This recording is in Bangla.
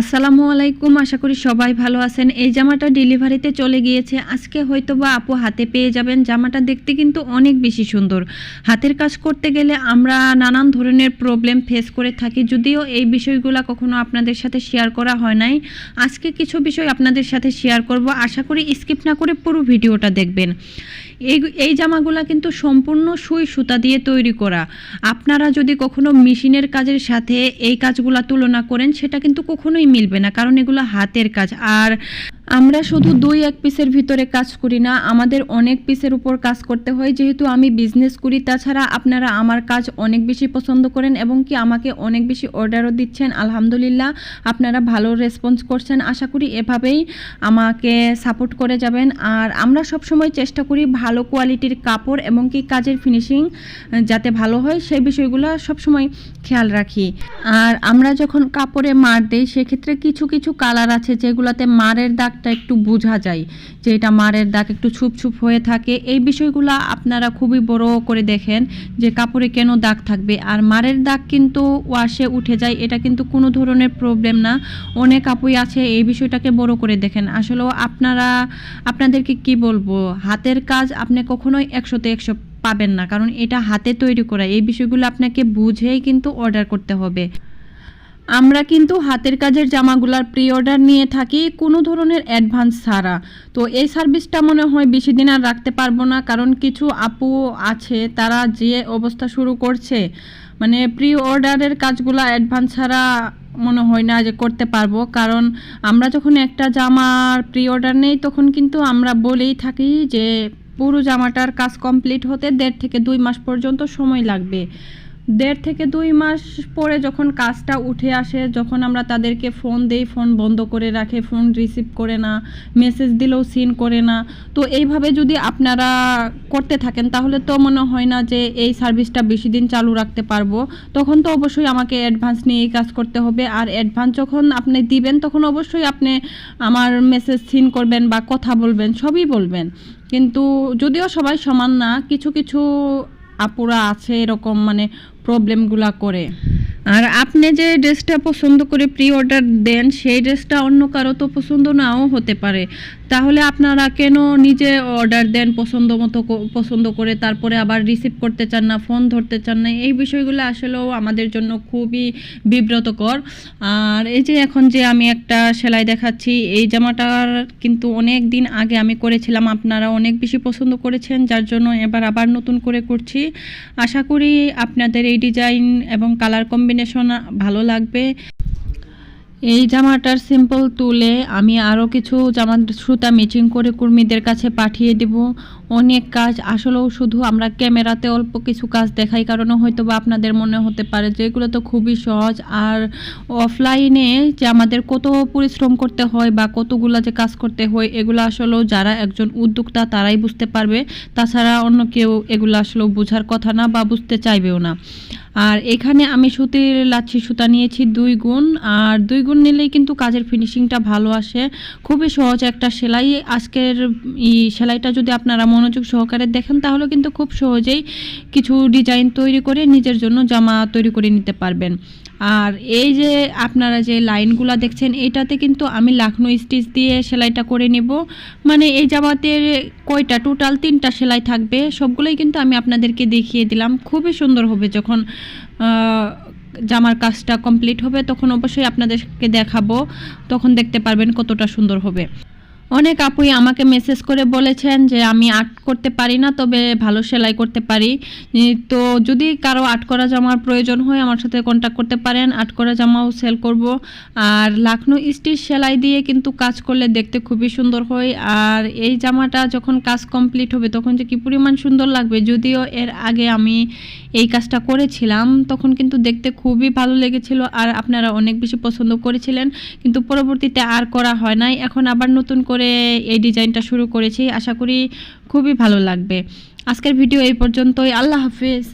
আসসালামু আলাইকুম, আশা করি সবাই ভালো আছেন। এই জামাটা ডেলিভারিতে চলে গিয়েছে। আজকে হয়তো বা আপু হাতে পেয়ে যাবেন। জামাটা দেখতে কিন্তু অনেক বেশি সুন্দর। হাতের কাজ করতে গেলে আমরা নানান ধরনের প্রবলেম ফেস করে থাকি। যদিও এই বিষয়গুলো কখনো আপনাদের সাথে শেয়ার করা হয় নাই। আজকে কিছু বিষয় আপনাদের সাথে শেয়ার করব। আশা করি স্কিপ না করে পুরো ভিডিওটা দেখবেন। এই এই জামাগুলো কিন্তু সম্পূর্ণ সুই সুতা দিয়ে তৈরি করা। আপনারা যদি কখনো মেশিনের কাজের সাথে এই কাজগুলো তুলনা করেন, সেটা কিন্তু কখনোই মিলবে না কারণ এগুলো হাতের কাজ। আর আমরা শুধু দুই এক পিসের ভিতরে কাজ করি না, আমাদের অনেক পিসের উপর কাজ করতে হয়। যেহেতু আমি বিজনেস করি, তাছাড়া আপনারা আমার কাজ অনেক বেশি পছন্দ করেন এবং কি আমাকে অনেক বেশি অর্ডারও দিচ্ছেন। আলহামদুলিল্লাহ, আপনারা ভালো রেসপন্স করছেন। আশা করি এভাবেই আমাকে সাপোর্ট করে যাবেন। আর আমরা সব সময় চেষ্টা করি ভালো কোয়ালিটির কাপড় এবং কি কাজের ফিনিশিং যাতে ভালো হয়, সেই বিষয়গুলো সবসময় খেয়াল রাখি। আর আমরা যখন কাপড়ে মার দিই, সেক্ষেত্রে কিছু কিছু কালার আছে যেগুলোতে মারের দাগটা একটু বোঝা যায়, যে এটা মারের দাগ একটু ছুপ ছুপ হয়ে থাকে। এই বিষয়গুলো আপনারা খুবই বড় করে দেখেন যে কাপড়ে কেন দাগ থাকবে। আর মারের দাগ কিন্তু ওয়াশে উঠে যায়, এটা কিন্তু কোনো ধরনের প্রবলেম না। অনেক আপুই আছে, এই বিষয়টাকে বড় করে দেখেন। আসলে আপনারা, আপনাদেরকে কি বলব? হাতের কাজ আপনি কখনোই একশোতে একশো পাবেন না, কারণ এটা হাতে তৈরি করা। এই বিষয়গুলো আপনাকে বুঝেই কিন্তু অর্ডার করতে হবে। আমরা কিন্তু হাতের কাজের জামাগুলার প্রি অর্ডার নিয়ে থাকি কোনো ধরনের অ্যাডভান্স ছাড়া। তো এই সার্ভিসটা মনে হয় বেশি দিন আর রাখতে পারব না, কারণ কিছু আপু আছে, তারা যে অবস্থা শুরু করছে মানে প্রি অর্ডারের কাজগুলো অ্যাডভান্স ছাড়া মনে হয় না যে করতে পারব। কারণ আমরা যখন একটা জামার প্রি অর্ডার নেই, তখন কিন্তু আমরা বলেই থাকি যে পুরো জামাটার কাজ কমপ্লিট হতে দেড় থেকে দুই মাস পর্যন্ত সময় লাগবে। দেড় থেকে দুই মাস পরে যখন কাজটা উঠে আসে, যখন আমরা তাদেরকে ফোন দেই ফোন বন্ধ করে রাখে ফোন রিসিভ করে না মেসেজ দিলেও সিন করে না। তো এইভাবে যদি আপনারা করতে থাকেন, তাহলে তো মনে হয় না যে এই সার্ভিসটা বেশি দিন চালু রাখতে পারব। তখন তো অবশ্যই আমাকে অ্যাডভান্স নিয়ে কাজ করতে হবে। আর অ্যাডভান্স যখন আপনি দিবেন, তখন অবশ্যই আপনি আমার মেসেজ সিন করবেন বা কথা বলবেন, সবই বলবেন। কিন্তু যদিও সবাই সমান না, কিছু কিছু আপুরা আছে এরকম মানে প্রবলেমগুলা করে। আর আপনি যে ড্রেসটা পছন্দ করে প্রি অর্ডার দেন, সেই ড্রেসটা অন্য কারও তো পছন্দ নাও হতে পারে। তাহলে আপনারা কেন নিজে অর্ডার দেন পছন্দ মতো পছন্দ করে, তারপরে আবার রিসিভ করতে চান না ফোন ধরতে চান না? এই বিষয়গুলো আসলেও আমাদের জন্য খুবই বিব্রতকর। আর এই যে এখন যে আমি একটা সেলাই দেখাচ্ছি, এই জামাটার কিন্তু অনেক দিন আগে আমি করেছিলাম, আপনারা অনেক বেশি পছন্দ করেছেন, যার জন্য এবার আবার নতুন করে করছি। আশা করি আপনাদের এই ডিজাইন এবং কালার কম্বিনেশন ভালো লাগবে। এই জামাটার সিম্পল তুলে আমি আরও কিছু জামার সুতা মিচিং করে কর্মীদের কাছে পাঠিয়ে দেব। অনেক কাজ, আসলেও শুধু আমরা ক্যামেরাতে অল্প কিছু কাজ দেখাই, কারণে হয়তো বা আপনাদের মনে হতে পারে যে এগুলো তো খুবই সহজ। আর অফলাইনে যে আমাদের কত পরিশ্রম করতে হয় বা কতগুলো যে কাজ করতে হয়, এগুলো আসলেও যারা একজন উদ্যোক্তা, তারাই বুঝতে পারবে। তাছাড়া অন্য কেউ এগুলো আসলেও বোঝার কথা না বা বুঝতে চাইবেও না। আর এখানে আমি সুতির লাচ্ছি সুতা নিয়েছি দুই গুণ, আর দুই গুণ নিলেই কিন্তু কাজের ফিনিশিংটা ভালো আসে। খুবই সহজ একটা সেলাই। আজকের ই সেলাইটা যদি আপনারা মনোযোগ সহকারে দেখেন, তাহলে কিন্তু খুব সহজেই কিছু ডিজাইন তৈরি করে নিজের জন্য জামা তৈরি করে নিতে পারবেন। আর এই যে আপনারা যে লাইনগুলো দেখছেন, এটাতে কিন্তু আমি লাখনো স্টিচ দিয়ে সেলাইটা করে নিব। মানে এই জামাতে কয়টা? টোটাল তিনটা সেলাই থাকবে। সবগুলোই কিন্তু আমি আপনাদেরকে দেখিয়ে দিলাম। খুবই সুন্দর হবে যখন জামার কাজটা কমপ্লিট হবে, তখন অবশ্যই আপনাদেরকে দেখাবো। তখন দেখতে পারবেন কতটা সুন্দর হবে। অনেক আপুই আমাকে মেসেজ করে বলেছেন যে আমি আর্ট করতে পারি না, তবে ভালো সেলাই করতে পারি। তো যদি কারও আর্ট করা জামার প্রয়োজন হয়, আমার সাথে কন্ট্যাক্ট করতে পারেন। আর্ট করা জামাও সেল করব। আর লাখনৌ স্টিচ সেলাই দিয়ে কিন্তু কাজ করলে দেখতে খুবই সুন্দর হয়। আর এই জামাটা যখন কাজ কমপ্লিট হবে, তখন যে কি পরিমাণ সুন্দর লাগবে, যদিও এর আগে আমি এই কাজটা করেছিলাম, তখন কিন্তু দেখতে খুবই ভালো লেগেছিল। আর আপনারা অনেক বেশি পছন্দ করেছিলেন, কিন্তু পরবর্তীতে আর করা হয় নাই। এখন আবার নতুন করে এই ডিজাইনটা শুরু করেছি। আশা করি খুবই ভালো লাগবে। আজকের ভিডিও এই পর্যন্তই। আল্লাহ হাফিজ।